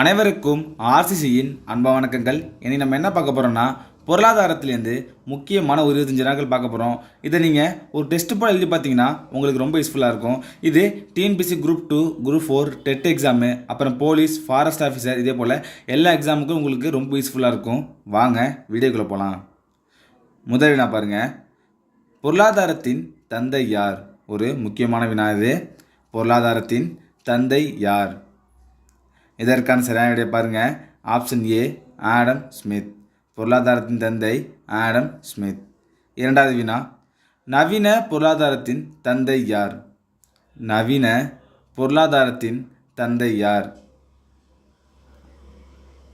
அனைவருக்கும் ஆர்சிசியின் அன்பா வணக்கங்கள். இனி நம்ம என்ன பார்க்க போகிறோம்னா பொருளாதாரத்திலேருந்து முக்கியமான ஒரு இருபத்தஞ்சு நாட்கள் பார்க்க போகிறோம் இதை நீங்கள் ஒரு டெஸ்ட் போல் எழுதி பார்த்தீங்கன்னா உங்களுக்கு ரொம்ப யூஸ்ஃபுல்லாக இருக்கும். இது TNPSC group two group four TET exam அப்புறம் போலீஸ் ஃபாரஸ்ட் ஆஃபீஸர் இதே போல் எல்லா எக்ஸாமுக்கும் உங்களுக்கு ரொம்ப யூஸ்ஃபுல்லாக இருக்கும். வாங்க வீடியோக்குள்ளே போகலாம் முதல் வினா பாருங்கள் பொருளாதாரத்தின் தந்தை யார்? ஒரு முக்கியமான வினா இது. பொருளாதாரத்தின் தந்தை யார்? இதற்கான சரியான விடை பாருங்க. ஆப்ஷன் ஏ ஆடம் ஸ்மித் பொருளாதாரத்தின் தந்தை ஆடம் ஸ்மித் இரண்டாவது வினா நவீன பொருளாதாரத்தின் தந்தை யார்? நவீன பொருளாதாரத்தின் தந்தை யார்?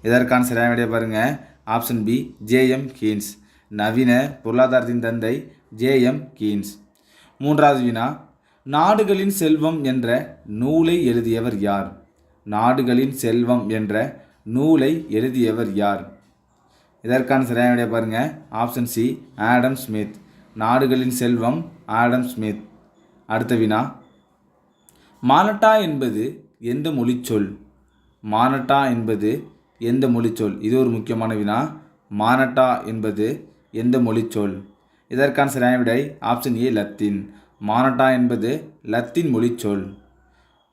இதற்கான சரியான விடையை பாருங்க. ஆப்ஷன் பி ஜேஎம் கீன்ஸ் நவீன பொருளாதாரத்தின் தந்தை ஜேஎம் கீன்ஸ் மூன்றாவது வினா நாடுகளின் செல்வம் என்ற நூலை எழுதியவர் யார்? நாடுகளின் செல்வம் என்ற நூலை எழுதியவர் யார்? இதற்கான சரியான விடைய பாருங்கள் ஆப்ஷன் சி ஆடம் ஸ்மித். நாடுகளின் செல்வம் ஆடம் ஸ்மித். அடுத்த வினா. மானட்டா என்பது எந்த மொழிச்சொல் மானட்டா என்பது எந்த மொழிச்சொல் இது ஒரு முக்கியமான வினா. மானட்டா என்பது எந்த மொழிச்சொல் இதற்கான சரியான விடை ஆப்ஷன் ஏ லத்தீன். மானட்டா என்பது லத்தீன் மொழிச்சொல்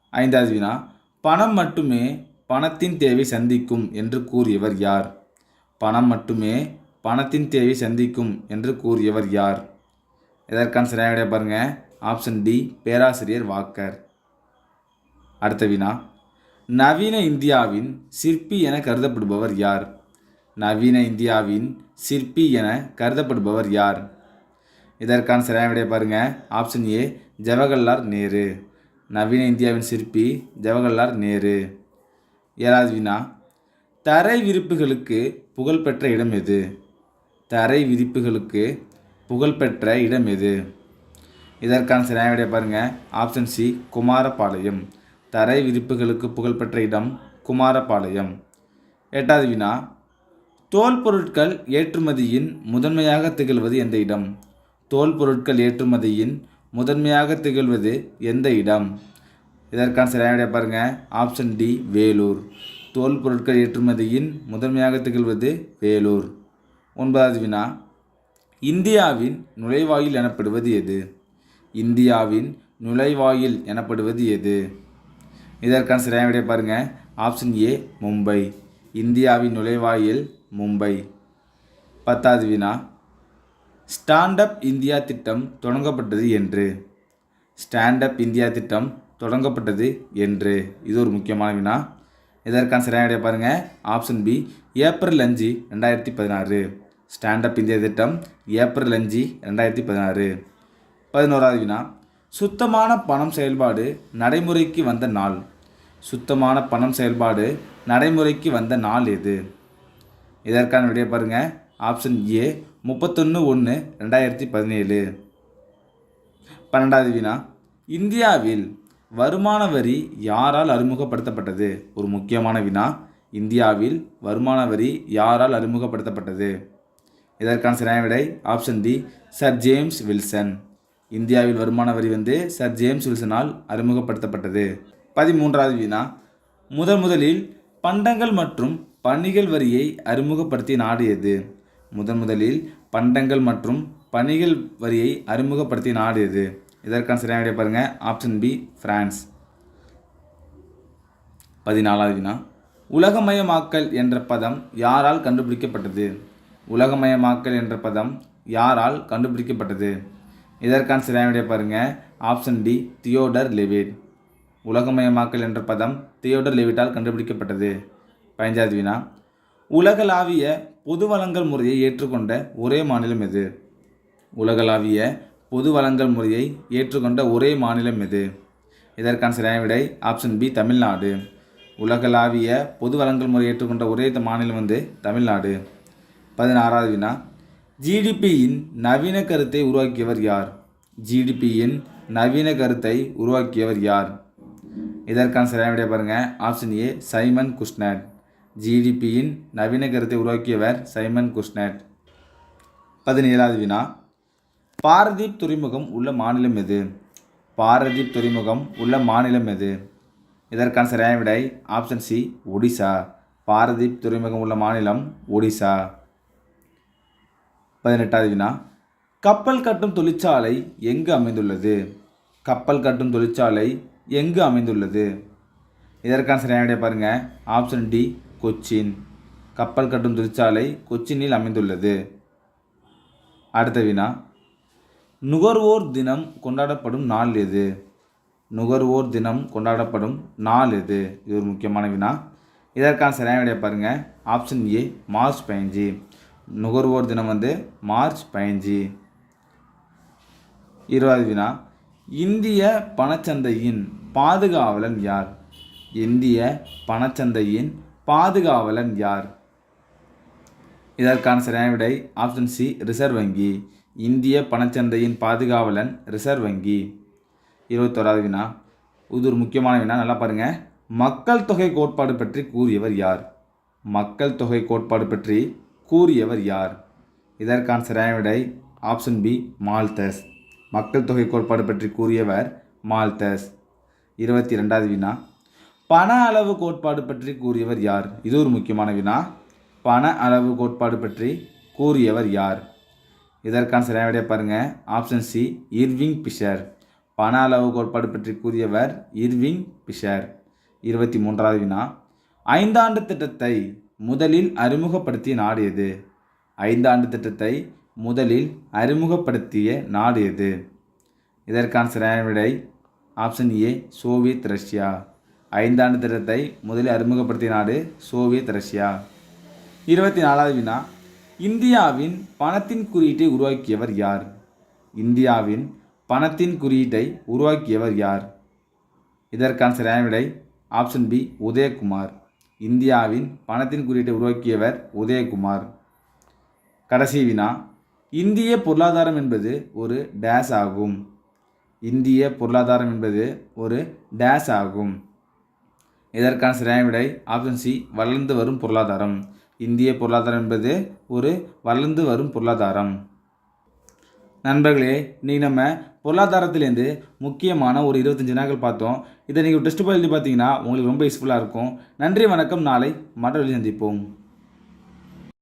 ஐந்தாவது வினா. பணம் மட்டுமே பணத்தின் தேவை சந்திக்கும் என்று கூறியவர் யார்? பணம் மட்டுமே பணத்தின் தேவை சந்திக்கும் என்று கூறியவர் யார்? இதற்கான சரியான விடை பாருங்க. ஆப்ஷன் டி பேராசிரியர் வாக்கர். அடுத்த வினா. நவீன இந்தியாவின் சிற்பி என கருதப்படுபவர் யார்? நவீன இந்தியாவின் சிற்பி என கருதப்படுபவர் யார்? இதற்கான சரியான விடையை பாருங்க. Option A Jawaharlal Nehru. நவீன இந்தியாவின் சிற்பி ஜவஹர்லால் நேரு. ஏழாவது வினா தரை விரிப்புகளுக்கு புகழ்பெற்ற இடம் எது? தரை விரிப்புகளுக்கு புகழ்பெற்ற இடம் எது? இதற்கான சரியான பாருங்கள் ஆப்ஷன் சி குமாரபாளையம். தரை விரிப்புகளுக்கு புகழ்பெற்ற இடம் குமாரபாளையம். எட்டாவது வினா தோல் பொருட்கள் ஏற்றுமதியின் முதன்மையாக திகழ்வது எந்த இடம்? தோல் பொருட்கள் ஏற்றுமதியின் முதன்மையாக திகழ்வது எந்த இடம்? இதற்கான சரியான பாருங்கள் ஆப்ஷன் டி வேலூர். தோல் பொருட்கள் ஏற்றுமதியின் முதன்மையாக திகழ்வது வேலூர். ஒன்பதாவது வினா. இந்தியாவின் நுழைவாயில் எனப்படுவது எது? இந்தியாவின் நுழைவாயில் எனப்படுவது எது? இதற்கான சரியான பாருங்கள் ஆப்ஷன் ஏ மும்பை. இந்தியாவின் நுழைவாயில் மும்பை. பத்தாவது வினா. ஸ்டாண்டப் இந்தியா திட்டம் தொடங்கப்பட்டது என்று. ஸ்டாண்டப் இந்தியா திட்டம் தொடங்கப்பட்டது என்று இது ஒரு முக்கியமான வினா. இதற்கான சரியான பாருங்கள் ஆப்ஷன் பி ஏப்ரல் அஞ்சு ரெண்டாயிரத்தி பதினாறு. ஸ்டாண்டப் இந்தியா திட்டம் ஏப்ரல் அஞ்சு ரெண்டாயிரத்தி பதினாறு. பதினோராவது வினா. சுத்தமான பணம் செயல்பாடு நடைமுறைக்கு வந்த நாள். சுத்தமான பணம் செயல்பாடு நடைமுறைக்கு வந்த நாள் எது? இதற்கான விடையை பாருங்கள் ஆப்ஷன் ஏ முப்பத்தொன்று ஒன்று ரெண்டாயிரத்தி பதினேழு. பன்னெண்டாவது வினா. இந்தியாவில் வருமான வரி யாரால் அறிமுகப்படுத்தப்பட்டது? ஒரு முக்கியமான வினா. இந்தியாவில் வருமான வரி யாரால் அறிமுகப்படுத்தப்பட்டது? இதற்கான சரியான விடை option D sir James Wilson. இந்தியாவில் வருமான வரி வந்து சர் ஜேம்ஸ் வில்சனால் அறிமுகப்படுத்தப்பட்டது. பதிமூன்றாவது வினா. முதன் முதலில் பண்டங்கள் மற்றும் பணிகள் வரியை அறிமுகப்படுத்திய நாடு எது? முதன் முதலில் பண்டங்கள் மற்றும் பணிகள் வரியை அறிமுகப்படுத்திய நாடு எது? இதற்கான சரியான விடை பாருங்கள் ஆப்ஷன் பி ஃப்ரான்ஸ் பதினாலாவது வினா. உலகமயமாக்கல் என்ற பதம் யாரால் கண்டுபிடிக்கப்பட்டது? உலகமயமாக்கல் என்ற பதம் யாரால் கண்டுபிடிக்கப்பட்டது? இதற்கான சரியான விடை பாருங்கள் ஆப்ஷன் டி தியோடர் லெவிட் உலகமயமாக்கல் என்ற பதம் தியோடர் லெவிட்டால் கண்டுபிடிக்கப்பட்டது. பதினஞ்சாவது வினா. உலகளாவிய பொது வளங்கள் முறையை ஏற்றுக்கொண்ட ஒரே மாநிலம் எது? உலகளாவிய பொது வழங்கல் முறையை ஏற்றுக்கொண்ட ஒரே மாநிலம் எது? இதற்கான சரியான விடை ஆப்ஷன் பி தமிழ்நாடு. உலகளாவிய பொது வழங்கல் முறை ஏற்றுக்கொண்ட ஒரே மாநிலம் வந்து தமிழ்நாடு. பதினாறாவது வினா. ஜிடிபியின் நவீன கருத்தை உருவாக்கியவர் யார்? ஜிடிபியின் நவீன கருத்தை உருவாக்கியவர் யார்? இதற்கான சரியான விடையை பாருங்கள் ஆப்ஷன் ஏ சைமன் குஷ்னட் ஜிடிபியின் நவீன கருத்தை உருவாக்கியவர் சைமன் குஷ்னட் பதினேழாவது வினா. பாரதீப் துறைமுகம் உள்ள மாநிலம் எது? பாரதீப் துறைமுகம் உள்ள மாநிலம் எது? இதற்கான சரியான விடை ஆப்ஷன் சி ஒடிசா. பாரதீப் துறைமுகம் உள்ள மாநிலம் ஒடிசா. பதினெட்டாவது வினா. கப்பல் கட்டும் தொழிற்சாலை எங்கு அமைந்துள்ளது? கப்பல் கட்டும் தொழிற்சாலை எங்கு அமைந்துள்ளது? இதற்கான சரியான விடை பாருங்கள் ஆப்ஷன் டி கொச்சின். கப்பல் கட்டும் தொழிற்சாலை கொச்சினில் அமைந்துள்ளது. அடுத்த வினா. நுகர்வோர் தினம் கொண்டாடப்படும் நாள் எது? நுகர்வோர் தினம் கொண்டாடப்படும் நாள் எது? இது ஒரு முக்கியமான வினா. இதற்கான சரியான விடைய பாருங்கள் ஆப்ஷன் ஏ மார்ச் பதினஞ்சு. நுகர்வோர் தினம் வந்து மார்ச் பதினஞ்சு. இருபது வினா. இந்திய பணச்சந்தையின் பாதுகாவலன் யார்? இந்திய பணச்சந்தையின் பாதுகாவலன் யார்? இதற்கான சரியான விடை ஆப்ஷன் சி ரிசர்வ் வங்கி. இந்திய பணச்சந்தையின் பாதுகாவலன் ரிசர்வ் வங்கி. இருபத்தோராவது வினா. இது ஒரு முக்கியமான வினா. நல்லா பாருங்கள் மக்கள் தொகை கோட்பாடு பற்றி கூறியவர் யார்? மக்கள் தொகை கோட்பாடு பற்றி கூறியவர் யார்? இதற்கான சரியான விடை ஆப்ஷன் பி மால்தஸ் மக்கள் தொகை கோட்பாடு பற்றி கூறியவர் மால்தஸ் இருபத்தி ரெண்டாவது வினா. பண அளவு கோட்பாடு பற்றி கூறியவர் யார்? இது ஒரு முக்கியமான வினா. பண அளவு கோட்பாடு பற்றி கூறியவர் யார்? இதற்கான சரியான விடையை பாருங்கள் ஆப்ஷன் சி இர்விங் பிஷர் பண அளவு கோட்பாடு பற்றி கூறியவர் இர்விங் பிஷர் இருபத்தி மூன்றாவது வினா. ஐந்தாண்டு திட்டத்தை முதலில் அறிமுகப்படுத்திய நாடு எது? ஐந்தாண்டு திட்டத்தை முதலில் அறிமுகப்படுத்திய நாடு எது? இதற்கான சரியான விடை ஆப்ஷன் ஏ சோவியத் ரஷ்யா ஐந்தாண்டு திட்டத்தை முதலில் அறிமுகப்படுத்திய நாடு சோவியத் ரஷ்யா இருபத்தி நாலாவது வினா. இந்தியாவின் பணத்தின் குறியீட்டை உருவாக்கியவர் யார்? இந்தியாவின் பணத்தின் குறியீட்டை உருவாக்கியவர் யார்? இதற்கான சரியான விடை ஆப்ஷன் பி உதயகுமார். இந்தியாவின் பணத்தின் குறியீட்டை உருவாக்கியவர் உதயகுமார். கடைசி வினா. இந்திய பொருளாதாரம் என்பது ஒரு டேஸ் ஆகும். இந்திய பொருளாதாரம் என்பது ஒரு டேஸ் ஆகும். இதற்கான சரியான விடை ஆப்ஷன் சி வளர்ந்து வரும் பொருளாதாரம். இந்திய பொருளாதாரம் என்பது ஒரு வளர்ந்து வரும் பொருளாதாரம். நண்பர்களே இன்றைக்கி நம்ம பொருளாதாரத்திலேருந்து முக்கியமான ஒரு இருபத்தஞ்சி நாட்கள் பார்த்தோம். இதை நீங்கள் டெஸ்ட் எழுதி பார்த்தீங்கன்னா உங்களுக்கு ரொம்ப யூஸ்ஃபுல்லாக இருக்கும். நன்றி வணக்கம். நாளை மற்றவர்களை சந்திப்போம்.